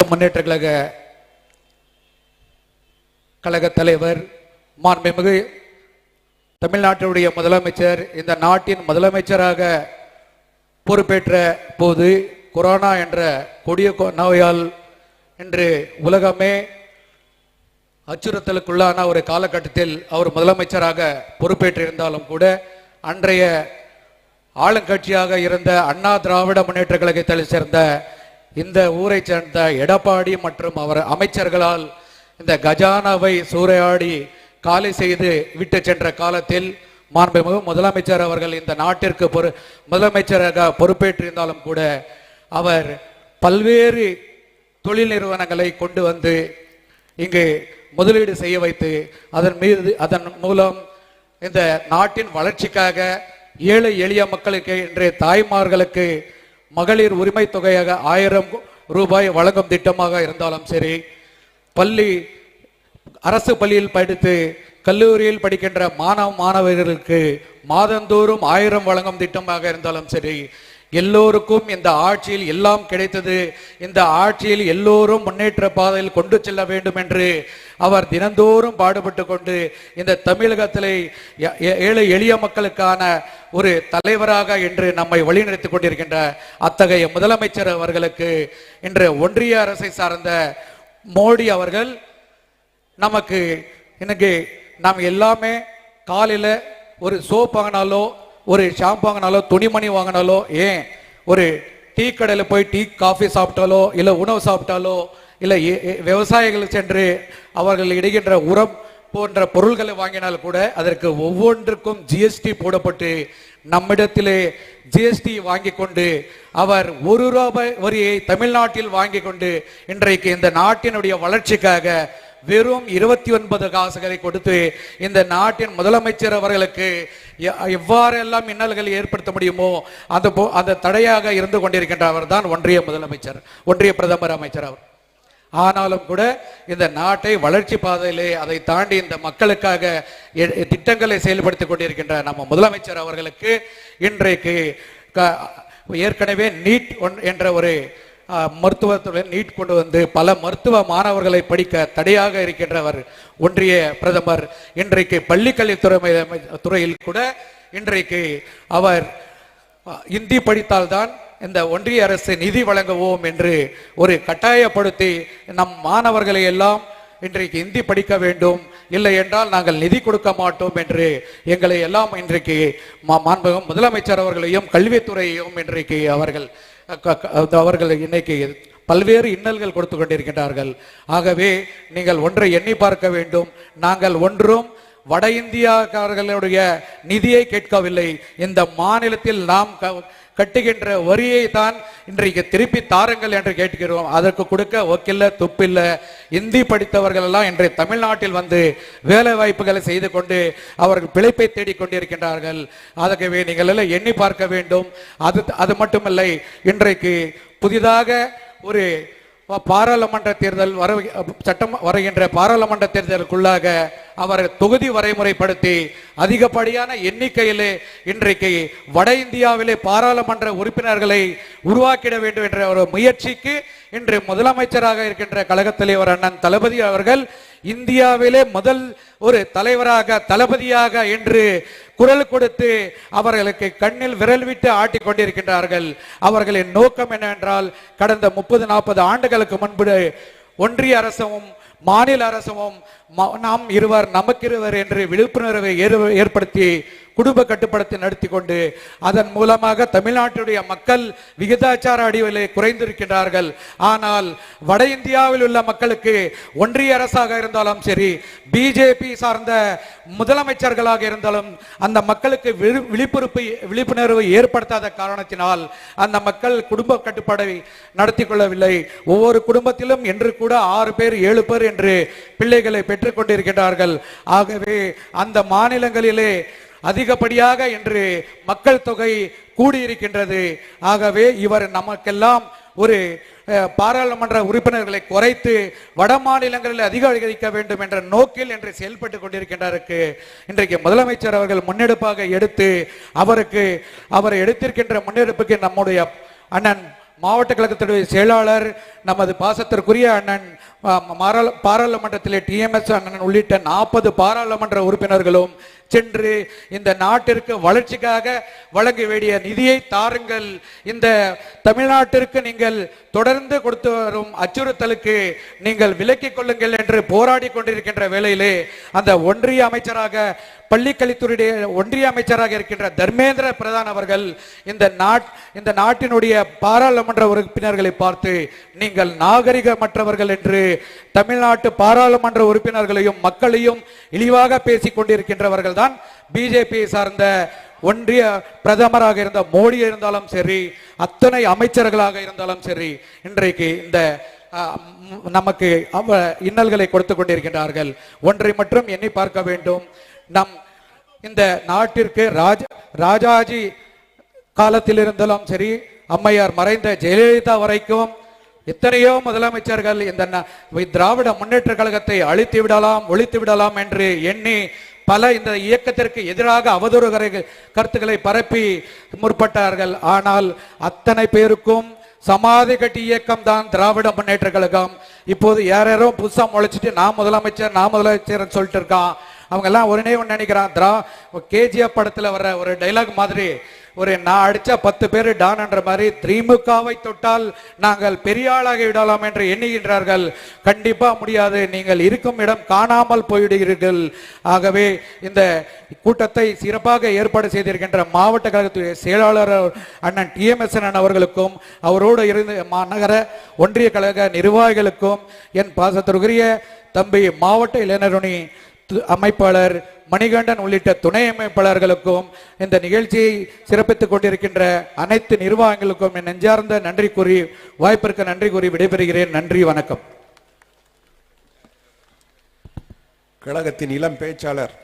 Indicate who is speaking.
Speaker 1: முன்னேற்ற கழக கழக தலைவர் மாண்புமிகு தமிழ்நாட்டினுடைய முதலமைச்சர் இந்த நாட்டின் முதலமைச்சராக பொறுப்பேற்ற போது கொரோனா என்ற கொடிய நோயால் இன்று உலகமே அச்சுறுத்தலுக்குள்ளான ஒரு காலகட்டத்தில் அவர் முதலமைச்சராக பொறுப்பேற்றிருந்தாலும் கூட அன்றைய ஆளுங்கட்சியாக இருந்த அண்ணா திராவிட முன்னேற்ற கழகத்தை சேர்ந்த இந்த ஊரை சேர்ந்த எடப்பாடி மற்றும் அவர் அமைச்சர்களால் இந்த கஜானாவை சூறையாடி காலி செய்து விட்டு சென்ற காலத்தில் மாண்புமிகு முதலமைச்சர் அவர்கள் இந்த நாட்டிற்கு பொறு முதலமைச்சராக பொறுப்பேற்றிருந்தாலும் கூட அவர் பல்வேறு தொழில் நிறுவனங்களை கொண்டு வந்து இங்கு முதலீடு செய்ய வைத்து அதன் மீது அதன் மூலம் இந்த நாட்டின் வளர்ச்சிக்காக ஏழை எளிய மக்களுக்கு இன்றைய தாய்மார்களுக்கு மகளிர் உரிமை தொகையாக ஆயிரம் ரூபாய் வழங்கும் திட்டமாக இருந்தாலும் சரி பள்ளி அரசு பள்ளியில் படித்து கல்லூரியில் படிக்கின்ற மாணவ மாணவர்களுக்கு மாதந்தோறும் ஆயிரம் வழங்கும் திட்டமாக இருந்தாலும் சரி எல்லோருக்கும் இந்த ஆட்சியில் எல்லாம் கிடைத்தது. இந்த ஆட்சியில் எல்லோரும் முன்னேற்ற பாதையில் கொண்டு செல்ல வேண்டும் என்று அவர் தினந்தோறும் பாடுபட்டு கொண்டு இந்த தமிழகத்திலே எ- ஏழை எளிய மக்களுக்கான ஒரு தலைவராக என்று நம்மை வழிநடத்திக் கொண்டிருக்கின்ற அத்தகைய முதலமைச்சர் அவர்களுக்கு இன்று ஒன்றிய அரசை சார்ந்த மோடி அவர்கள் நமக்கு இன்னைக்கு நாம் எல்லாமே காலையில் ஒரு சோப் ஒரு ஷாம்பு வாங்கினாலோ துணிமணி வாங்கினாலோ ஏன்? ஒரு டீ கடையில் போய் டீ காஃபி சாப்பிட்டாலோ இல்லை உணவு சாப்பிட்டாலோ இல்லை விவசாயிகள் சென்று அவர்கள் இடுகின்ற உரம் போன்ற பொருள்களை வாங்கினால் கூட அதற்கு ஒவ்வொன்றுக்கும் ஜிஎஸ்டி போடப்பட்டு நம்மிடத்திலே ஜிஎஸ்டி வாங்கி கொண்டு அவர் ஒரு ரூபாய் வரியை தமிழ்நாட்டில் வாங்கி கொண்டு இன்றைக்கு இந்த நாட்டினுடைய வளர்ச்சிக்காக வெறும் இருபத்தி ஒன்பது காசுகளை கொடுத்து இந்த நாட்டின் முதலமைச்சர் அவர்களுக்கு எவ்வாறெல்லாம் இன்னல்கள் ஏற்படுத்த முடியுமோ அந்த போ- அந்த தடையாக இருந்து கொண்டிருக்கின்ற அவர் தான் ஒன்றிய முதலமைச்சர் ஒன்றிய பிரதமர் அமைச்சர் அவர். ஆனாலும் கூட இந்த நாட்டை வளர்ச்சி பாதையிலே அதை தாண்டி இந்த மக்களுக்காக எ- திட்டங்களை செயல்படுத்திக் கொண்டிருக்கின்ற நம்ம முதலமைச்சர் அவர்களுக்கு இன்றைக்கு க- ஏற்கனவே நீட் ஒன்- என்ற ஒரு மருத்துவத்துடன் நீட் கொண்டு வந்து பல மருத்துவ மாணவர்களை படிக்க தடையாக இருக்கின்றவர் ஒன்றிய பிரதமர். இன்றைக்கு பள்ளிக்கல்வித்துறை துறையில் கூட இன்றைக்கு அவர் இந்தி படித்தால்தான் இந்த ஒன்றிய அரசு நிதி வழங்குவோம் என்று ஒரு கட்டாயப்படுத்தி நம் மாணவர்களை எல்லாம் இன்றைக்கு இந்தி படிக்க வேண்டும். இல்லை என்றால் நாங்கள் நிதி கொடுக்க மாட்டோம் என்று எங்களை எல்லாம் இன்றைக்கு மா- முதலமைச்சர் அவர்களையும் கல்வித்துறையையும் இன்றைக்கு அவர்கள் அவர்கள் இன்னைக்கு பல்வேறு இன்னல்கள் கொடுத்து கொண்டிருக்கின்றார்கள். ஆகவே நீங்கள் ஒன்றை எண்ணி பார்க்க வேண்டும். நாங்கள் ஒன்றும் வட இந்தியாக்காரர்களுடைய நிதியை கேட்கவில்லை. இந்த மாநிலத்தில் நாம் க- கட்டுகின்ற வரியை தான் இன்றைக்கு திருப்பி தாருங்கள் என்று கேட்கிறோம். அதற்கு கொடுக்க ஒக்கில்ல துப்பில்ல இந்தி படித்தவர்கள் எல்லாம் இன்றைய தமிழ்நாட்டில் வந்து வேலை வாய்ப்புகளை செய்து கொண்டு அவர்கள் பிழைப்பை தேடிக் கொண்டிருக்கின்றார்கள். ஆகவே நீங்கள் எல்லாம் எண்ணி பார்க்க வேண்டும். அது அது மட்டுமில்லை இன்றைக்கு புதிதாக ஒரு பாராளுமன்ற தேர்தல் வர சட்டம் வருகின்ற பாராளுமன்ற தேர்தலுக்குள்ளாக அவர் தொகுதி வரைமுறைப்படுத்தி அதிகப்படியான எண்ணிக்கையிலே இன்றைக்கு வட இந்தியாவிலே பாராளுமன்ற உறுப்பினர்களை உருவாக்கிட வேண்டும் என்ற ஒரு முயற்சிக்கு இன்று முதலமைச்சராக இருக்கின்ற கழகத் தலைவர் அண்ணன் தளபதி அவர்கள் இந்தியாவிலே முதல் ஒரு தலைவராக தளபதியாக என்று குரல் கொடுத்து அவர்களுக்கு கண்ணில் விரல் விட்டு ஆட்டி கொண்டிருக்கின்றார்கள். அவர்களின் நோக்கம் என்னவென்றால் கடந்த முப்பது நாற்பது ஆண்டுகளுக்கு முன்பு ஒன்றிய அரசும் மாநில அரசும் நாம் இருவர் நமக்கிருவர் என்று விழிப்புணர்வை ஏற்படுத்தி குடும்ப கட்டுப்பாடத்தை நடத்தி கொண்டு அதன் மூலமாக தமிழ்நாட்டுடைய மக்கள் விகிதாச்சார அடிவிலே குறைந்திருக்கின்றார்கள். ஆனால் வட இந்தியாவில் உள்ள மக்களுக்கு ஒன்றிய அரசாக இருந்தாலும் சரி பிஜேபி சார்ந்த முதலமைச்சர்களாக இருந்தாலும் அந்த மக்களுக்கு விழி- விழிப்புறுப்பு விழிப்புணர்வு ஏற்படுத்தாத காரணத்தினால் அந்த மக்கள் குடும்ப கட்டுப்பாடை நடத்தி கொள்ளவில்லை ஒவ்வொரு குடும்பத்திலும் என்று கூட ஆறு பேர் ஏழு பேர் என்று பிள்ளைகளை பெற்றுக் கொண்டிருக்கிறார்கள் ஆகவே அந்த மாநிலங்களிலே அதிகப்படியாக இன்று மக்கள் தொகை கூடியிருக்கின்றது. ஆகவே இவர் நமக்கெல்லாம் ஒரு பாராளுமன்ற உறுப்பினர்களை குறைத்து வட மாநிலங்களில் அதிகரிக்க வேண்டும் என்ற நோக்கில் என்று செயல்பட்டு கொண்டிருக்கின்றாருக்கு. இன்றைக்கு முதலமைச்சர் அவர்கள் முன்னெடுப்பாக எடுத்து அவருக்கு அவர் எடுத்திருக்கின்ற முன்னெடுப்புக்கு நம்முடைய அண்ணன் மாவட்ட கழகத்துடைய செயலாளர் நமது பாசத்திற்குரிய அண்ணன் பாராளுமன்றத்திலே டிஎம்எஸ் அண்ணன் உள்ளிட்ட நாற்பது பாராளுமன்ற உறுப்பினர்களும் சென்று இந்த நாட்டிற்கு வளர்ச்சிக்காக வழங்க வேண்டிய நிதியை தாருங்கள். இந்த தமிழ்நாட்டிற்கு நீங்கள் தொடர்ந்து கொடுத்து வரும் அச்சுறுத்தலுக்கு நீங்கள் விலக்கிக் கொள்ளுங்கள் என்று போராடி கொண்டிருக்கின்ற வேளையிலே அந்த ஒன்றிய அமைச்சராக பள்ளிக்கல்வித்துறையுடைய ஒன்றிய அமைச்சராக இருக்கின்ற தர்மேந்திர பிரதான் அவர்கள் இந்த நாட் இந்த நாட்டினுடைய பாராளுமன்ற உறுப்பினர்களை பார்த்து நீங்கள் நாகரிகமற்றவர்கள் என்று தமிழ்நாட்டு பாராளுமன்ற உறுப்பினர்களையும் மக்களையும் இழிவாக பேசிக் கொண்டிருக்கின்றவர்கள் தான் பிஜேபி சார்ந்த ஒன்றிய பிரதமராக இருந்த மோடி இருந்தாலும் சரி அத்தனை அமைச்சர்களாக இருந்தாலும் சரி இன்றைக்கு இந்த நமக்கு அவ இன்னல்களை கொடுத்து கொண்டிருக்கின்றார்கள். ஒன்றை மட்டும் எண்ணி பார்க்க வேண்டும். நம் இந்த நாட்டிற்கு ராஜ ராஜாஜி காலத்தில் இருந்தாலும் சரி அம்மையார் மறைந்த ஜெயலலிதா வரைக்கும் எத்தனையோ முதலமைச்சர்கள் இந்த திராவிட முன்னேற்ற கழகத்தை அழித்து விடலாம் ஒழித்து விடலாம் என்று எண்ணி பல இந்த இயக்கத்திற்கு எதிராக அவதூறு கருத்துக்களை பரப்பி முற்பட்டார்கள். ஆனால் அத்தனை பேருக்கும் சமாதி கட்டி இயக்கம் தான் திராவிட முன்னேற்ற கழகம். இப்போது யார் யாரோ புதுசாக முளைச்சிட்டு நான் முதலமைச்சர் நான் முதலமைச்சர் சொல்லிட்டு இருக்கான். அவங்க எல்லாம் ஒரே ஒன்று நினைக்கிறான். திரா கேஜிஎஃப் படத்தில் வர்ற ஒரு டைலாக் மாதிரி ஒரு நான் அடிச்சா பத்து பேர் டான்ன்ற மாதிரி திமுகவை தொட்டால் நாங்கள் பெரிய ஆளாகி விடலாம் என்று எண்ணுகின்றார்கள். கண்டிப்பா முடியாது. நீங்கள் இருக்கும் இடம் காணாமல் போயிடுகிறீர்கள். ஆகவே இந்த கூட்டத்தை சிறப்பாக ஏற்பாடு செய்திருக்கின்ற மாவட்ட கழகத்துடைய செயலாளர் அண்ணன் டிஎம்எஸ் அண்ணன் அவர்களுக்கும் அவரோடு இருந்து மாநகர ஒன்றிய கழக நிர்வாகிகளுக்கும் என் பாசத்திற்குரிய தம்பி மாவட்ட இளைஞரணி அமைப்பாளர் மணிகண்டன் உள்ளிட்ட துணை அமைப்பாளர்களுக்கும் இந்த நிகழ்ச்சியை சிறப்பித்துக் கொண்டிருக்கின்ற அனைத்து நிர்வாகங்களுக்கும் என் நெஞ்சார்ந்த நன்றி கூறி வாய்ப்பிற்கு நன்றி கூறி விடைபெறுகிறேன். நன்றி வணக்கம்.
Speaker 2: கழகத்தின் இளம் பேச்சாளர்